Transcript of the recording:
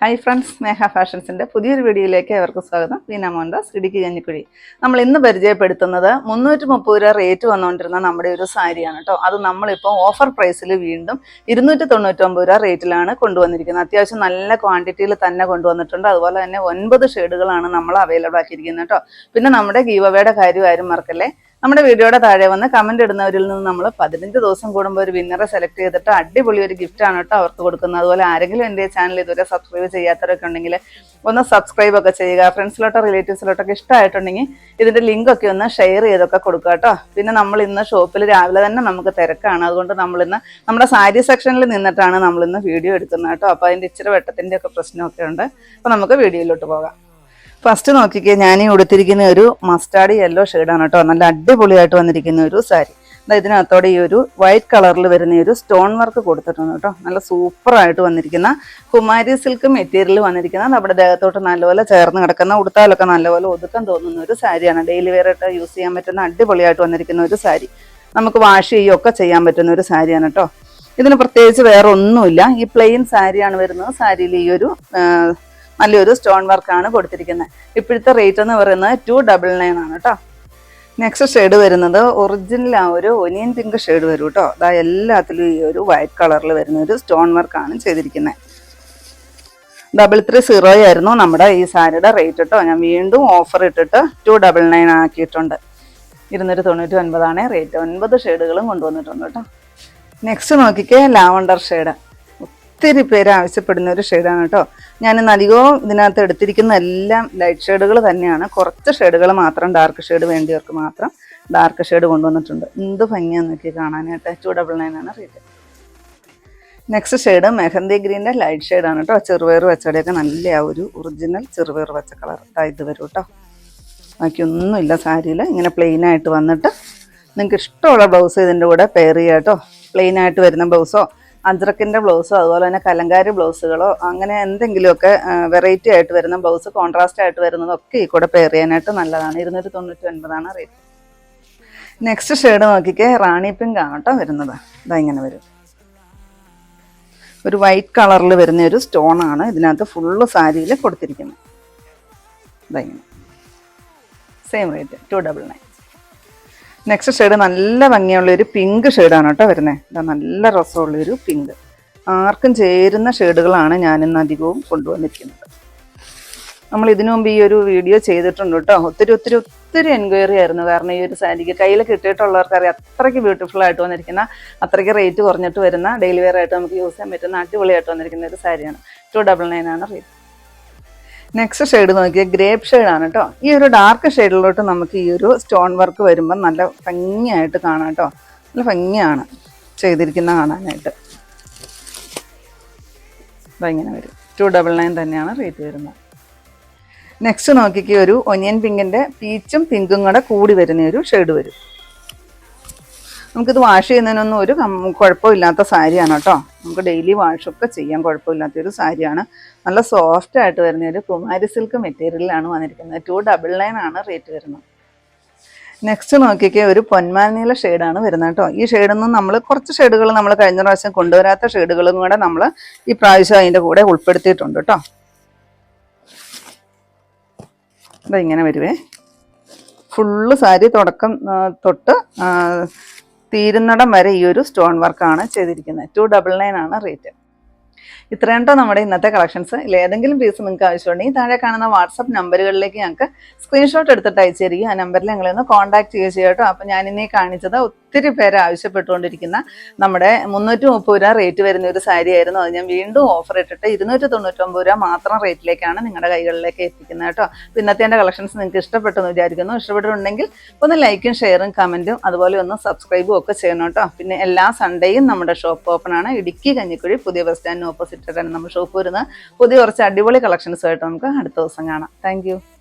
Hi friends സ്നേഹ ഫാഷൻസിന്റെ പുതിയൊരു വീഡിയോയിലേക്ക് അവർക്ക് സ്വാഗതം. വീന മോഹൻദാസ് ഇടുക്കി കഞ്ഞിക്കുഴി. നമ്മൾ ഇന്ന് പരിചയപ്പെടുത്തുന്നത് മുന്നൂറ്റി മുപ്പത് രൂപ റേറ്റ് വന്നുകൊണ്ടിരുന്ന നമ്മുടെ ഒരു സാരിയാണ് കേട്ടോ അത് നമ്മളിപ്പോൾ ഓഫർ പ്രൈസിൽ വീണ്ടും ഇരുന്നൂറ്റി തൊണ്ണൂറ്റൊമ്പത് രൂപ റേറ്റിലാണ് കൊണ്ടുവന്നിരിക്കുന്നത്. അത്യാവശ്യം നല്ല ക്വാണ്ടിറ്റിയിൽ തന്നെ കൊണ്ടുവന്നിട്ടുണ്ട്. അതുപോലെ തന്നെ ഒൻപത് ഷെയ്ഡുകളാണ് നമ്മൾ അവൈലബിൾ ആക്കിയിരിക്കുന്നത് കേട്ടോ പിന്നെ നമ്മുടെ ഗീവവയുടെ കാര്യം ആരും മറക്കല്ലേ? നമ്മുടെ വീഡിയോയുടെ താഴെ വന്ന് കമന്റ് ഇടുന്നവരിൽ നിന്ന് നമ്മൾ പതിനഞ്ച് ദിവസം കൂടുമ്പോൾ ഒരു വിന്നറെ സെലക്ട് ചെയ്തിട്ട് അടിപൊളി ഒരു ഗിഫ്റ്റ് ആണ് കേട്ടോ അവർക്ക് കൊടുക്കുന്നത്. അതുപോലെ ആരെങ്കിലും എന്റെ ചാനൽ ഇതുവരെ സബ്സ്ക്രൈബ് ചെയ്യാത്തവരൊക്കെ ഉണ്ടെങ്കിൽ ഒന്ന് സബ്സ്ക്രൈബ് ഒക്കെ ചെയ്യുക. ഫ്രണ്ട്സിലോട്ടോ റിലേറ്റീവ്സിലോട്ടൊക്കെ ഇഷ്ടമായിട്ടുണ്ടെങ്കിൽ ഇതിന്റെ ലിങ്ക് ഒക്കെ ഒന്ന് ഷെയർ ചെയ്തൊക്കെ കൊടുക്കുക കേട്ടോ. പിന്നെ നമ്മൾ ഇന്ന് ഷോപ്പിൽ രാവിലെ തന്നെ നമുക്ക് തിരക്കാണ്. അതുകൊണ്ട് നമ്മൾ ഇന്ന് നമ്മുടെ സാരി സെക്ഷനിൽ നിന്നിട്ടാണ് നമ്മൾ ഇന്ന് വീഡിയോ എടുക്കുന്നത് കേട്ടോ. അപ്പോൾ അതിന്റെ ഇച്ചിരി വെട്ടത്തിന്റെ ഒക്കെ പ്രശ്നമൊക്കെ ഉണ്ട്. അപ്പോൾ നമുക്ക് വീഡിയോയിലോട്ട് പോകാം. ഫസ്റ്റ് നോക്കിക്കേ ഞാൻ ഈ ഉടുത്തിരിക്കുന്ന ഒരു മസ്റ്റാർഡ് യെല്ലോ ഷെയ്ഡാണ് കേട്ടോ. നല്ല അടിപൊളിയായിട്ട് വന്നിരിക്കുന്ന ഒരു സാരി. എന്താ ഇതിനകത്തോടെ ഈ ഒരു വൈറ്റ് കളറിൽ വരുന്ന ഒരു സ്റ്റോൺ വർക്ക് കൊടുത്തിട്ടുണ്ട് കേട്ടോ. നല്ല സൂപ്പറായിട്ട് വന്നിരിക്കുന്ന കുമാരി സിൽക്ക് മെറ്റീരിയൽ വന്നിരിക്കുന്ന നമ്മുടെ ദേഹത്തോട്ട് നല്ലപോലെ ചേർന്ന് കിടക്കുന്ന ഉടുത്താലൊക്കെ നല്ലപോലെ ഒതുക്കം തോന്നുന്ന ഒരു സാരിയാണ്. ഡെയിലി വെയർ ആയിട്ട് യൂസ് ചെയ്യാൻ പറ്റുന്ന അടിപൊളിയായിട്ട് വന്നിരിക്കുന്ന ഒരു സാരി. നമുക്ക് വാഷ് ചെയ്യുകയൊക്കെ ചെയ്യാൻ പറ്റുന്ന ഒരു സാരിയാണ് കേട്ടോ. ഇതിന് പ്രത്യേകിച്ച് വേറെ ഒന്നുമില്ല ഈ പ്ലെയിൻ സാരിയാണ് വരുന്നത്. സാരിയിൽ ഈ ഒരു നല്ലൊരു സ്റ്റോൺ വർക്കാണ് കൊടുത്തിരിക്കുന്നത് ഇപ്പോഴത്തെ റേറ്റ് എന്ന് പറയുന്നത് ടു ഡബിൾ നയൻ ആണ് കേട്ടോ നെക്സ്റ്റ് ഷെയ്ഡ് വരുന്നത് ഒറിജിനൽ ആ ഒരു ഒനിയൻ പിങ്ക് ഷെയ്ഡ് വരും കേട്ടോ അതാ എല്ലാത്തിലും ഈ ഒരു വൈറ്റ് കളറിൽ വരുന്ന ഒരു സ്റ്റോൺ വർക്കാണ് ചെയ്തിരിക്കുന്നത് ഡബിൾ ത്രീ സീറോ ആയിരുന്നു നമ്മുടെ ഈ സാരിയുടെ റേറ്റ് കേട്ടോ ഞാൻ വീണ്ടും ഓഫർ ഇട്ടിട്ട് ടു ഡബിൾ നയൻ ആക്കിയിട്ടുണ്ട്. ഇരുന്നൂറ്റി തൊണ്ണൂറ്റി ഒൻപതാണ് റേറ്റ് ഒൻപത് ഷെയ്ഡുകളും കൊണ്ടുവന്നിട്ടുണ്ട് കേട്ടോ നെക്സ്റ്റ് നോക്കിക്കേ ലാവണ്ടർ ഷെയ്ഡ് ഒത്തിരി പേര് ആവശ്യപ്പെടുന്ന ഒരു ഷെയ്ഡാണ് കേട്ടോ. ഞാൻ അധികവും ഇതിനകത്ത് എടുത്തിരിക്കുന്ന എല്ലാം ലൈറ്റ് ഷെയ്ഡുകൾ തന്നെയാണ്. കുറച്ച് ഷെയ്ഡുകൾ മാത്രം ഡാർക്ക് ഷെയ്ഡ് വേണ്ടിയവർക്ക് മാത്രം ഡാർക്ക് ഷെയ്ഡ് കൊണ്ടുവന്നിട്ടുണ്ട്. എന്ത് ഭംഗിയാന്ന് നോക്കി കാണാനായിട്ട്. ടു ഡബിൾ നയൻ ആണ് റേറ്റ് നെക്സ്റ്റ് ഷെയ്ഡ് മെഹന്തി ഗ്രീന്റെ ലൈറ്റ് ഷെയ്ഡാണ് കേട്ടോ. ചെറുപയർ വെച്ചടിയൊക്കെ നല്ല ആ ഒരു ഒറിജിനൽ ചെറുപയർ വെച്ച കളർ. ഇത് വരും കേട്ടോ. ബാക്കിയൊന്നുമില്ല സാരിയിൽ ഇങ്ങനെ പ്ലെയിൻ ആയിട്ട് വന്നിട്ട് നിങ്ങൾക്ക് ഇഷ്ടമുള്ള ബ്ലൗസ് ഇതിന്റെ കൂടെ പെയർ ചെയ്യാം കേട്ടോ. പ്ലെയിൻ ആയിട്ട് വരുന്ന ബ്ലൗസോ അജ്രക്കിന്റെ ബ്ലൗസോ അതുപോലെ തന്നെ കലങ്കാരി ബ്ലൗസുകളോ അങ്ങനെ എന്തെങ്കിലുമൊക്കെ വെറൈറ്റി ആയിട്ട് വരുന്ന ബ്ലൗസ് കോൺട്രാസ്റ്റ് ആയിട്ട് വരുന്നതൊക്കെ ഈ കൂടെ പെയർ ചെയ്യാനായിട്ട് നല്ലതാണ്. ഇരുന്നൂറ്റി തൊണ്ണൂറ്റി ഒൻപതാണ് റേറ്റ് നെക്സ്റ്റ് ഷെയ്ഡ് നോക്കിക്കേ റാണി പിങ്ക് ആണ് കേട്ടോ വരുന്നത്. ഇതാ ഇങ്ങനെ വരും. ഒരു വൈറ്റ് കളറിൽ വരുന്ന ഒരു സ്റ്റോൺ ആണ് ഇതിനകത്ത് ഫുള്ള് സാരിയിൽ കൊടുത്തിരിക്കുന്നത്. ഇതാ ഇങ്ങനെ. Same rate two double nine next shade നല്ല ഭംഗിയുള്ള ഒരു പിങ്ക് ഷെയ്ഡാണ് കേട്ടോ വരുന്നത് ഇതാ നല്ല രസമുള്ളൊരു പിങ്ക് ആർക്കും ചേരുന്ന ഷെയ്ഡുകളാണ് ഞാൻ ഇന്ന് അധികവും കൊണ്ടുവന്നിരിക്കുന്നത്. നമ്മൾ ഇതിനു മുമ്പ് ഈ ഒരു വീഡിയോ ചെയ്തിട്ടുണ്ട് കേട്ടോ. ഒത്തിരി ഒത്തിരി ഒത്തിരി എൻക്വയറി ആയിരുന്നു. കാരണം ഈ ഒരു സാരിക്ക് കയ്യിൽ കിട്ടിയിട്ടുള്ളവർക്ക് അറിയാം അത്രയ്ക്ക് ബ്യൂട്ടിഫുൾ ആയിട്ട് വന്നിരിക്കുന്ന അത്രയ്ക്ക് റേറ്റ് കുറഞ്ഞിട്ട് വരുന്ന ഡെയിലി വെയർ ആയിട്ട് നമുക്ക് യൂസ് ചെയ്യാൻ പറ്റുന്ന അടിപൊളിയായിട്ട് വന്നിരിക്കുന്ന ഒരു സാരിയാണ്. ടു ഡബിൾ നയൻ ആണ് റേറ്റ് നെക്സ്റ്റ് ഷെയ്ഡ് നോക്കിയാൽ ഗ്രേപ്പ് ഷെയ്ഡാണ് കേട്ടോ. ഈ ഒരു ഡാർക്ക് ഷെയ്ഡിലോട്ട് നമുക്ക് ഈ ഒരു സ്റ്റോൺ വർക്ക് വരുമ്പോൾ നല്ല ഭംഗിയായിട്ട് കാണാം കേട്ടോ. നല്ല ഭംഗിയാണ് ചെയ്തിരിക്കുന്ന കാണാനായിട്ട്. ഇങ്ങനെ വരും. ടു ഡബിൾ നയൻ തന്നെയാണ് റേറ്റ് വരുന്നത്. നെക്സ്റ്റ് നോക്കിക്ക് ഒരു ഒനിയൻ പിങ്കിന്റെ പീച്ചും പിങ്കും കൂടെ കൂടി വരുന്ന ഒരു ഷെയ്ഡ് വരും. നമുക്കിത് വാഷ് ചെയ്യുന്നതിനൊന്നും ഒരു കുഴപ്പമില്ലാത്ത സാരിയാണ് കേട്ടോ. നമുക്ക് ഡെയിലി വാഷൊക്കെ ചെയ്യാൻ കുഴപ്പമില്ലാത്ത ഒരു സാരിയാണ്. നല്ല സോഫ്റ്റ് ആയിട്ട് വരുന്ന ഒരു കുമാരി സിൽക്ക് മെറ്റീരിയലാണ് വന്നിരിക്കുന്നത്. ടു ഡബിൾ നയൻ ആണ് റേറ്റ് വരുന്നത്. നെക്സ്റ്റ് നോക്കിക്കേ ഒരു പൊന്മാനീല ഷെയ്ഡാണ് വരുന്നത് കേട്ടോ. ഈ ഷെയ്ഡൊന്നും നമ്മൾ കുറച്ച് ഷെയ്ഡുകൾ നമ്മൾ കഴിഞ്ഞ പ്രാവശ്യം കൊണ്ടുവരാത്ത ഷെയ്ഡുകളും കൂടെ നമ്മൾ ഈ പ്രാവശ്യം അതിന്റെ കൂടെ ഉൾപ്പെടുത്തിയിട്ടുണ്ട് കേട്ടോ. ഇങ്ങനെ വരുവേ. ഫുള്ള് സാരി തുടക്കം തൊട്ട് തീരുന്നിടം വരെ ഈ ഒരു സ്റ്റോൺ വർക്കാണ് ചെയ്തിരിക്കുന്നത്. ടു ഡബിൾ നയൻ ആണ് റേറ്റ്. ഇത്രയും കേട്ടോ നമ്മുടെ ഇന്നത്തെ കളക്ഷൻസ്? ഇതിൽ ഏതെങ്കിലും പീസ് നിങ്ങൾക്ക് ആവശ്യമുണ്ടെങ്കിൽ താഴെ കാണുന്ന വാട്സപ്പ് നമ്പറുകളിലേക്ക് ഞങ്ങൾക്ക് സ്ക്രീൻഷോട്ട് എടുത്തിട്ട് അയച്ചു തരിക. ആ നമ്പറിൽ ഞങ്ങളെ ഒന്ന് കോൺടാക്ട് ചെയ്യുക ചെയ്യട്ടോ അപ്പോൾ ഞാൻ കാണിച്ചത് ഒത്തിരി പേര് ആവശ്യപ്പെട്ടുകൊണ്ടിരിക്കുന്ന നമ്മുടെ മുന്നൂറ്റി മുപ്പത് രൂപ റേറ്റ് വരുന്ന ഒരു സാരി ആയിരുന്നു. അത് ഞാൻ വീണ്ടും ഓഫർ ഇട്ടിട്ട് ഇരുന്നൂറ്റി തൊണ്ണൂറ്റൊമ്പത് രൂപ മാത്രം റേറ്റിലേക്കാണ് നിങ്ങളുടെ കൈകളിലേക്ക് എത്തിക്കുന്നത് കേട്ടോ. അപ്പം ഇന്നത്തെ എന്റെ കളക്ഷൻസ് നിങ്ങൾക്ക് ഇഷ്ടപ്പെട്ടെന്ന് വിചാരിക്കുന്നു. ഇഷ്ടപ്പെട്ടിട്ടുണ്ടെങ്കിൽ ഒന്ന് ലൈക്കും ഷെയറും കമന്റും അതുപോലെ ഒന്ന് സബ്സ്ക്രൈബും ഒക്കെ ചെയ്യണം കേട്ടോ. പിന്നെ എല്ലാ സൺഡേയും നമ്മുടെ ഷോപ്പ് ഓപ്പൺ ആണ്. ഇടുക്കി കഞ്ഞിക്കുഴി പുതിയ ബസ് സ്റ്റാൻഡിന് തന്നെ നമ്മുടെ ഷോപ്പ് വരുന്നത് പുതിയ കുറച്ച് അടിപൊളി കളക്ഷൻസ് ആയിട്ട് നമുക്ക് അടുത്ത ദിവസം കാണാം. താങ്ക്